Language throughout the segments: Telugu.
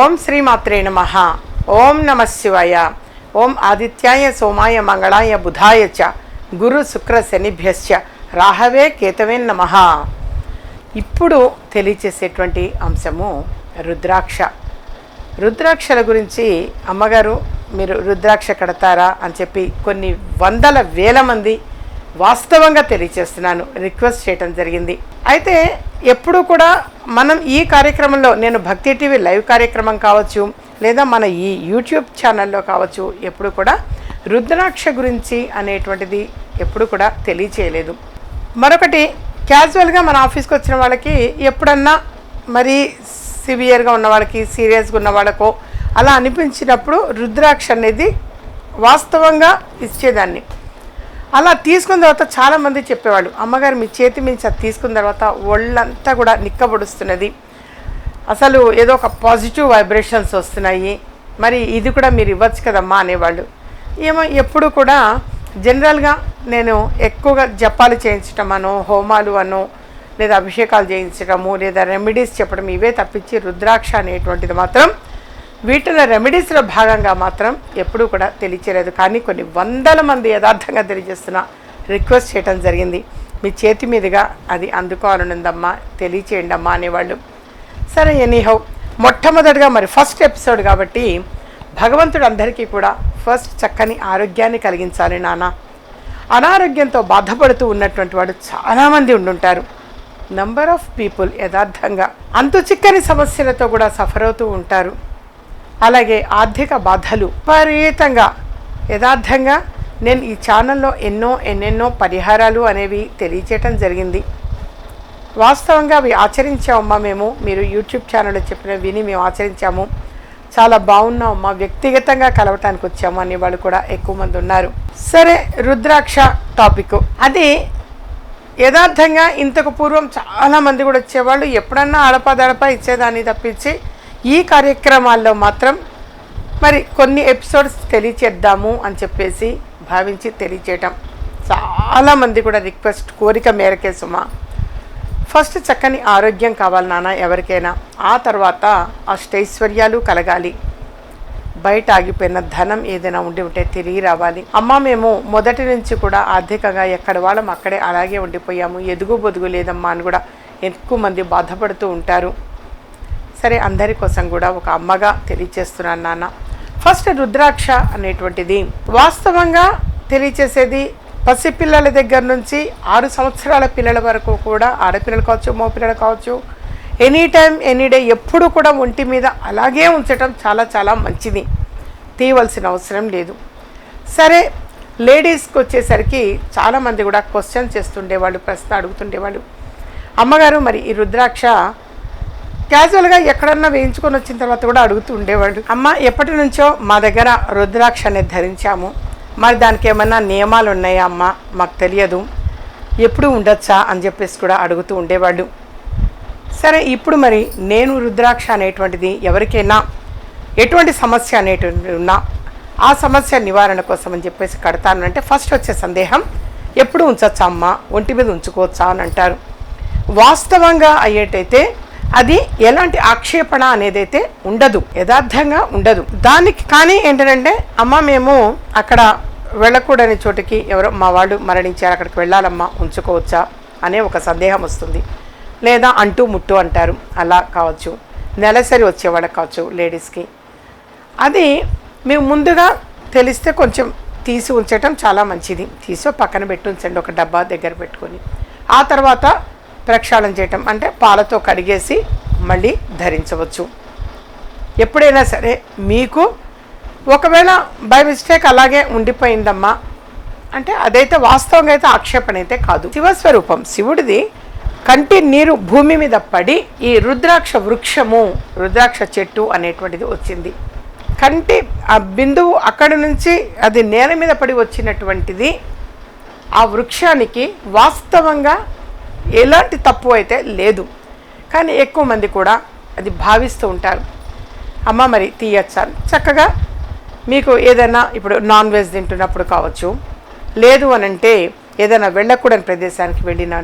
ఓం శ్రీమాత్రే నమ. ఓం నమ శివాయ. ఓం ఆదిత్యాయ సోమాయ మంగళాయ బుధాయ చ. గురు శుక్ర శనిభ్యశ్చ. రాహవే కేతవే నమ. ఇప్పుడు తెలియచేసేటువంటి అంశము రుద్రాక్ష. రుద్రాక్షల గురించి అమ్మగారు మీరు రుద్రాక్ష కడతారా అని చెప్పి కొన్ని వందల వేల మంది వాస్తవంగా తెలియచేస్తున్నాను. రిక్వెస్ట్ చేయటం జరిగింది. అయితే ఎప్పుడు కూడా మనం ఈ కార్యక్రమంలో నేను భక్తి టీవీ లైవ్ కార్యక్రమం కావచ్చు లేదా మన ఈ యూట్యూబ్ ఛానల్లో కావచ్చు ఎప్పుడు కూడా రుద్రాక్ష గురించి అనేటువంటిది ఎప్పుడు కూడా తెలియచేయలేదు. మరొకటి క్యాజువల్గా మన ఆఫీస్కి వచ్చిన వాళ్ళకి ఎప్పుడన్నా మరీ సివియర్గా ఉన్న వాళ్ళకి సీరియస్గా ఉన్న వాళ్ళకో అలా అనిపించినప్పుడు రుద్రాక్ష అనేది వాస్తవంగా ఇచ్చేదాన్ని. అలా తీసుకున్న తర్వాత చాలామంది చెప్పేవాళ్ళు అమ్మగారు మీ చేతి మించి అది తీసుకున్న తర్వాత ఒళ్ళంతా కూడా నిక్కబొడుస్తున్నది. అసలు ఏదో ఒక పాజిటివ్ వైబ్రేషన్స్ వస్తున్నాయి. మరి ఇది కూడా మీరు ఇవ్వచ్చు కదమ్మా అనేవాళ్ళు. ఏమో ఎప్పుడు కూడా జనరల్గా నేను ఎక్కువగా జపాలు చేయించటం అనో హోమాలు అనో లేదా అభిషేకాలు చేయించడము లేదా రెమెడీస్ చెప్పడం ఇవే తప్పించి రుద్రాక్ష అనేటువంటిది మాత్రం వీటిలో రెమెడీస్లో భాగంగా మాత్రం ఎప్పుడూ కూడా తెలియచేయలేదు. కానీ కొన్ని వందల మంది యథార్థంగా తెలియజేస్తున్న రిక్వెస్ట్ చేయడం జరిగింది. మీ చేతి మీదుగా అది అందుకోవాలనుందమ్మా తెలియచేయండి అమ్మా అనేవాళ్ళు. సరే ఎనీహౌ మొట్టమొదటిగా మరి ఫస్ట్ ఎపిసోడ్ కాబట్టి భగవంతుడు అందరికీ కూడా ఫస్ట్ చక్కని ఆరోగ్యాన్ని కలిగించాలి నాన్న. అనారోగ్యంతో బాధపడుతూ ఉన్నటువంటి వాడు చాలామంది ఉండుంటారు. నంబర్ ఆఫ్ పీపుల్ యథార్థంగా అంతు చిక్కని సమస్యలతో కూడా సఫర్ అవుతూ ఉంటారు. అలాగే ఆర్థిక బాధలు. విపరీతంగా యథార్థంగా నేను ఈ ఛానల్లో ఎన్నో ఎన్నెన్నో పరిహారాలు అనేవి తెలియచేయటం జరిగింది. వాస్తవంగా అవి ఆచరించామమ్మా మేము. మీరు యూట్యూబ్ ఛానల్లో చెప్పిన విని మేము ఆచరించాము. చాలా బాగున్నామమ్మా వ్యక్తిగతంగా కలవటానికి వచ్చాము అనే వాళ్ళు కూడా ఎక్కువ మంది ఉన్నారు. సరే రుద్రాక్ష టాపిక్ అది యథార్థంగా ఇంతకు పూర్వం చాలామంది కూడా వచ్చేవాళ్ళు. ఎప్పుడన్నా అడపదడప ఇచ్చేదాన్ని తప్పించి ఈ కార్యక్రమాల్లో మాత్రం మరి కొన్ని ఎపిసోడ్స్ తెలియచేద్దాము అని చెప్పేసి భావించి తెలియచేయటం. చాలామంది కూడా రిక్వెస్ట్ కోరిక మేరకే సుమా. ఫస్ట్ చక్కని ఆరోగ్యం కావాలి నాన్న ఎవరికైనా. ఆ తర్వాత అష్టైశ్వర్యాలు కలగాలి. బయట ఆగిపోయిన ధనం ఏదైనా ఉండి ఉంటే తిరిగి రావాలి. అమ్మ మేము మొదటి నుంచి కూడా ఆర్థికంగా ఎక్కడ వాళ్ళం అక్కడే అలాగే ఉండిపోయాము. ఎదుగు బొదుగు లేదమ్మా అని కూడా ఎక్కువ మంది బాధపడుతూ ఉంటారు. సరే అందరి కోసం కూడా ఒక అమ్మగా తెలియచేస్తున్నాను నాన్న. ఫస్ట్ రుద్రాక్ష అనేటువంటిది వాస్తవంగా తెలియచేసేది పసిపిల్లల దగ్గర నుంచి ఆరు సంవత్సరాల పిల్లల వరకు కూడా ఆడపిల్లలు కావచ్చు మగపిల్లలు కావచ్చు ఎనీ టైం ఎనీ డే ఎప్పుడు కూడా ఒంటి మీద అలాగే ఉంచటం చాలా చాలా మంచిది. తీయవలసిన అవసరం లేదు. సరే లేడీస్కి వచ్చేసరికి చాలామంది కూడా క్వశ్చన్ చేస్తుండేవాళ్ళు ప్రశ్న అడుగుతుండేవాళ్ళు. అమ్మగారు మరి ఈ రుద్రాక్ష క్యాజువల్గా ఎక్కడన్నా వేయించుకొని వచ్చిన తర్వాత కూడా అడుగుతూ ఉండేవాడు అమ్మ ఎప్పటి నుంచో మా దగ్గర రుద్రాక్ష అనేది ధరించాము. మరి దానికి ఏమన్నా నియమాలు ఉన్నాయా అమ్మ? మాకు తెలియదు. ఎప్పుడు ఉండొచ్చా? అని చెప్పేసి కూడా అడుగుతూ ఉండేవాడు సరే ఇప్పుడు మరి నేను రుద్రాక్ష అనేటువంటిది ఎవరికైనా ఎటువంటి సమస్య అనేటువంటి ఉన్నా ఆ సమస్య నివారణ కోసం అని చెప్పేసి కడతాను అంటే ఫస్ట్ వచ్చే సందేహం ఎప్పుడు ఉంచచ్చా అమ్మ? ఒంటి మీద ఉంచుకోవచ్చా? అని అంటారు. వాస్తవంగా అయ్యేటైతే అది ఎలాంటి ఆక్షేపణ అనేదైతే ఉండదు యథార్థంగా ఉండదు. దానికి కానీ ఏంటంటే అమ్మ మేము అక్కడ వెళ్ళకూడని చోటికి ఎవరో మా వాళ్ళు మరణించారు అక్కడికి వెళ్ళాలమ్మా ఉంచుకోవచ్చా అనే ఒక సందేహం వస్తుంది. లేదా అంటూ ముట్టు అంటారు అలా కావచ్చు. నెలసరి వచ్చేవాళ్ళకి కావచ్చు లేడీస్కి. అది మేము ముందుగా తెలిస్తే కొంచెం తీసి ఉంచటం చాలా మంచిది. తీసి పక్కన పెట్టి ఉంచండి ఒక డబ్బా దగ్గర పెట్టుకొని. ఆ తర్వాత ప్రక్షాళన చేయటం అంటే పాలతో కడిగేసి మళ్ళీ ధరించవచ్చు. ఎప్పుడైనా సరే మీకు ఒకవేళ బై మిస్టేక్ అలాగే ఉండిపోయిందమ్మా అంటే అదైతే వాస్తవంగా అయితే ఆక్షేపణ అయితే కాదు. శివస్వరూపం శివుడిది కంటి నీరు భూమి మీద పడి ఈ రుద్రాక్ష వృక్షము రుద్రాక్ష చెట్టు అనేటువంటిది వచ్చింది. కంటి ఆ బిందువు అక్కడి నుంచి అది నేల మీద పడి వచ్చినటువంటిది ఆ వృక్షానికి వాస్తవంగా ఎలాంటి తప్పు అయితే లేదు. కానీ ఎక్కువ మంది కూడా అది భావిస్తూ ఉంటారు. అమ్మ మరి తీయచ్చా? చక్కగా మీకు ఏదైనా ఇప్పుడు నాన్ వెజ్ తింటున్నప్పుడు కావచ్చు. లేదు అని అంటే ఏదైనా వెళ్ళకూడని ప్రదేశానికి వెళ్ళిన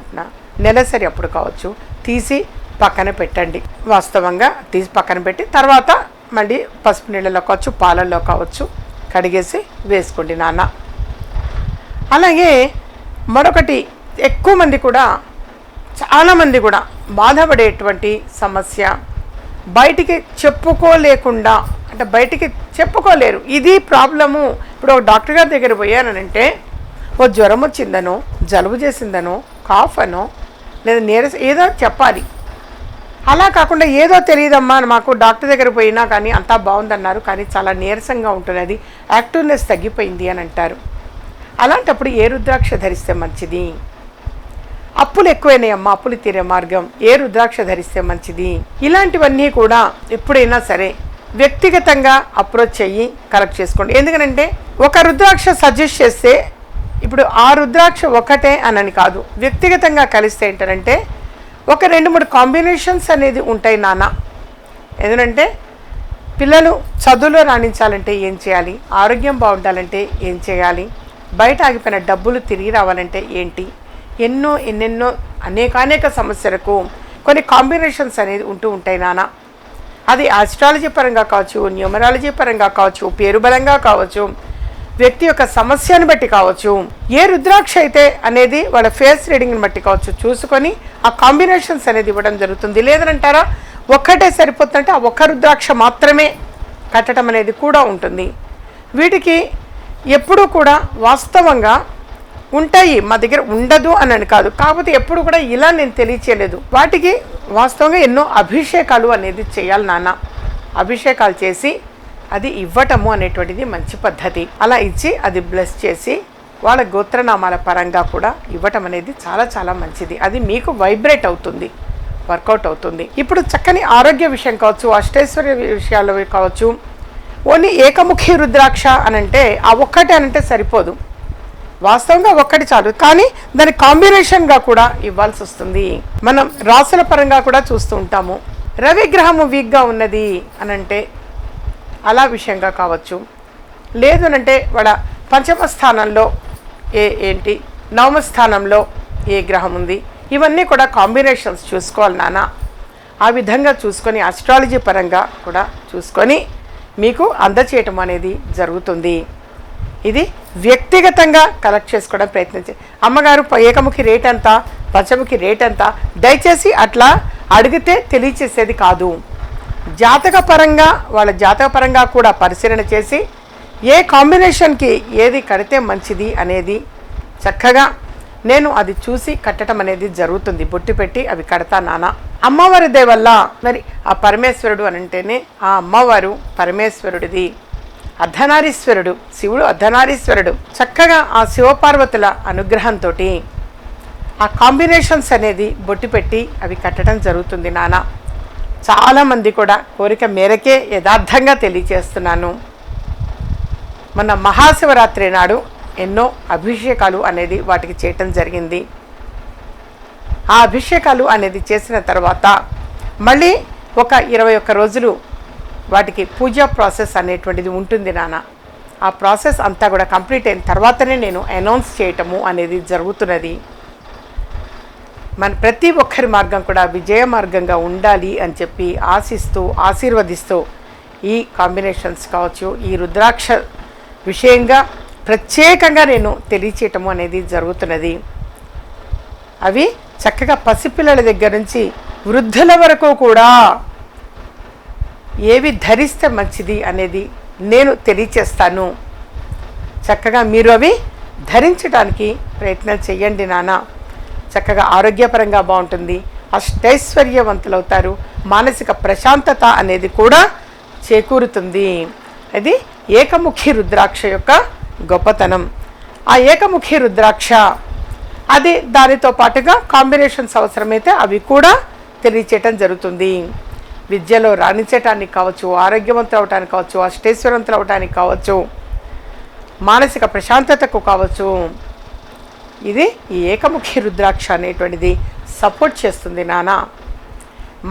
నెలసరి అప్పుడు కావచ్చు. తీసి పక్కన పెట్టండి. వాస్తవంగా తీసి పక్కన పెట్టి తర్వాత మళ్ళీ పసుపు నీళ్ళలో కావచ్చు పాలల్లో కావచ్చు కడిగేసి వేసుకోండి నాన్న. అలాగే మరొకటి ఎక్కువ మంది కూడా చాలామంది కూడా బాధపడేటువంటి సమస్య. బయటికి చెప్పుకోలేకుండా అంటే బయటికి చెప్పుకోలేరు. ఇది ప్రాబ్లము. ఇప్పుడు ఒక డాక్టర్ గారి దగ్గర పోయానంటే ఓ జ్వరం వచ్చిందనో జలుబు చేసిందనో కాఫ్ అనో లేదా నీరస ఏదో చెప్పాలి. అలా కాకుండా ఏదో తెలియదమ్మా మాకు డాక్టర్ దగ్గర పోయినా కానీ అంతా బాగుందన్నారు కానీ చాలా నీరసంగా ఉంటుంది యాక్టివ్నెస్ తగ్గిపోయింది అని అంటారు. అలాంటప్పుడు ఏ రుద్రాక్ష ధరిస్తే మంచిది? అప్పులు ఎక్కువైనాయి అమ్మ అప్పులు తీరే మార్గం. ఏ రుద్రాక్ష ధరిస్తే మంచిది? ఇలాంటివన్నీ కూడా ఎప్పుడైనా సరే వ్యక్తిగతంగా అప్రోచ్ అయ్యి కలెక్ట్ చేసుకోండి. ఎందుకంటే ఒక రుద్రాక్ష సజెస్ట్ చేస్తే ఇప్పుడు ఆ రుద్రాక్ష ఒకటే అనని కాదు. వ్యక్తిగతంగా కలిస్తే ఏంటంటే ఒక రెండు మూడు కాంబినేషన్స్ అనేది ఉంటాయి నాన్న. ఎందుకంటే పిల్లలు చదువులో రాణించాలంటే ఏం చేయాలి? ఆరోగ్యం బాగుండాలంటే ఏం చేయాలి? బయట ఆగిపోయిన డబ్బులు తిరిగి రావాలంటే ఏంటి? ఎన్నో ఎన్నెన్నో అనేకానేక సమస్యలకు కొన్ని కాంబినేషన్స్ అనేది ఉంటూ ఉంటాయి నాన్న అది ఆస్ట్రాలజీ పరంగా కావచ్చు న్యూమరాలజీ పరంగా కావచ్చు పేరు బలంగా కావచ్చు వ్యక్తి యొక్క సమస్యను బట్టి కావచ్చు ఏ రుద్రాక్ష అయితే అనేది వాళ్ళ ఫేస్ రీడింగ్ని బట్టి కావచ్చు చూసుకొని ఆ కాంబినేషన్స్ అనేది ఇవ్వడం జరుగుతుంది. లేదంటారా ఒక్కటే సరిపోతుందంటే ఆ ఒక్క రుద్రాక్ష మాత్రమే కట్టడం అనేది కూడా ఉంటుంది. వీటికి ఎప్పుడూ కూడా వాస్తవంగా ఉంటాయి మా దగ్గర ఉండదు అని అని కాదు. కాకపోతే ఎప్పుడు కూడా ఇలా నేను తెలియచేయలేదు. వాటికి వాస్తవంగా ఎన్నో అభిషేకాలు అనేది చేయాలి నాన్న. అభిషేకాలు చేసి అది ఇవ్వటము అనేటువంటిది మంచి పద్ధతి. అలా ఇచ్చి అది బ్లెస్ చేసి వాళ్ళ గోత్రనామాల పరంగా కూడా ఇవ్వటం అనేది చాలా చాలా మంచిది. అది మీకు వైబ్రేట్ అవుతుంది వర్కౌట్ అవుతుంది. ఇప్పుడు చక్కని ఆరోగ్య విషయం కావచ్చు అష్టైశ్వర్య విషయాలు కావచ్చు ఓన్లీ ఏకముఖి రుద్రాక్ష అనంటే ఆ ఒక్కటే అనంటే సరిపోదు. వాస్తవంగా ఒక్కటి చాలు. కానీ దాని కాంబినేషన్గా కూడా ఇవ్వాల్సి వస్తుంది. మనం రాసుల పరంగా కూడా చూస్తూ ఉంటాము. రవి గ్రహము వీక్గా ఉన్నది అనంటే అలా విషయంగా కావచ్చు. లేదు అంటే వాళ్ళ పంచమ స్థానంలో ఏ ఏంటి? నవమ స్థానంలో ఏ గ్రహం ఉంది? ఇవన్నీ కూడా కాంబినేషన్స్ చూసుకోవాలి నాన్న. ఆ విధంగా చూసుకొని ఆస్ట్రాలజీ పరంగా కూడా చూసుకొని మీకు అందచేయటం అనేది జరుగుతుంది. ఇది వ్యక్తిగతంగా కలెక్ట్ చేసుకోవడం ప్రయత్నించి. అమ్మగారు ఏకముఖి రేట్ ఎంత పంచముఖి రేట్ ఎంత? దయచేసి అట్లా అడిగితే తెలియచేసేది కాదు. జాతక పరంగా వాళ్ళ జాతక పరంగా కూడా పరిశీలన చేసి ఏ కాంబినేషన్కి ఏది కడితే మంచిది అనేది చక్కగా నేను అది చూసి కట్టడం అనేది జరుగుతుంది. బొట్టు పెట్టి అవి కడతా నాన్న. అమ్మవారి వల్ల మరి ఆ పరమేశ్వరుడు అని అంటేనే ఆ అమ్మవారు పరమేశ్వరుడిది. అర్ధనారీశ్వరుడు శివుడు అర్ధనారీశ్వరుడు. చక్కగా ఆ శివపార్వతుల అనుగ్రహంతో ఆ కాంబినేషన్స్ అనేది బొట్టు పెట్టి అవి కట్టడం జరుగుతుంది నాన్న చాలామంది కూడా కోరిక మేరకే యథార్థంగా తెలియచేస్తున్నాను. మన మహాశివరాత్రి నాడు ఎన్నో అభిషేకాలు అనేది వాటికి చేయటం జరిగింది. ఆ అభిషేకాలు అనేది చేసిన తర్వాత మళ్ళీ ఒక ఇరవై ఒక్క రోజులు వాటికి పూజా ప్రాసెస్ అనేటువంటిది ఉంటుంది నాన్న. ఆ ప్రాసెస్ అంతా కూడా కంప్లీట్ అయిన తర్వాతనే నేను అనౌన్స్ చేయటము అనేది జరుగుతున్నది. మన ప్రతి ఒక్కరి మార్గం కూడా విజయ మార్గంగా ఉండాలి అని చెప్పి ఆశిస్తూ ఆశీర్వదిస్తూ ఈ కాంబినేషన్స్ కావచ్చు ఈ రుద్రాక్ష విషయంగా ప్రత్యేకంగా నేను తెలియచేయటము అనేది జరుగుతున్నది. అవి చక్కగా పసిపిల్లల దగ్గర నుంచి వృద్ధుల వరకు కూడా ఏవి ధరిస్తే మంచిది అనేది నేను తెలియచేస్తాను. చక్కగా మీరు అవి ధరించడానికి ప్రయత్నం చేయండి నాన్న. చక్కగా ఆరోగ్యపరంగా బాగుంటుంది. అష్టైశ్వర్యవంతులవుతారు. మానసిక ప్రశాంతత అనేది కూడా చేకూరుతుంది. అది ఏకముఖి రుద్రాక్ష యొక్క గొప్పతనం. ఆ ఏకముఖి రుద్రాక్ష అది దానితో పాటుగా కాంబినేషన్స్ అవసరమైతే అవి కూడా తెలియచేయటం జరుగుతుంది. విద్యలో రాణించటానికి కావచ్చు ఆరోగ్యవంతులు అవటానికి కావచ్చు అష్టైశ్వరవంతులు అవటానికి కావచ్చు మానసిక ప్రశాంతతకు కావచ్చు ఇది ఈ ఏకముఖి రుద్రాక్ష అనేటువంటిది సపోర్ట్ చేస్తుంది నానా.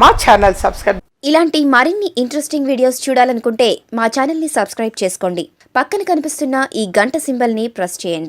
మా ఛానల్ సబ్స్క్రైబ్ ఇలాంటి మరిన్ని ఇంట్రెస్టింగ్ వీడియోస్ చూడాలనుకుంటే మా ఛానల్ని సబ్స్క్రైబ్ చేసుకోండి. పక్కన కనిపిస్తున్న ఈ గంట సింబల్ని ప్రెస్ చేయండి.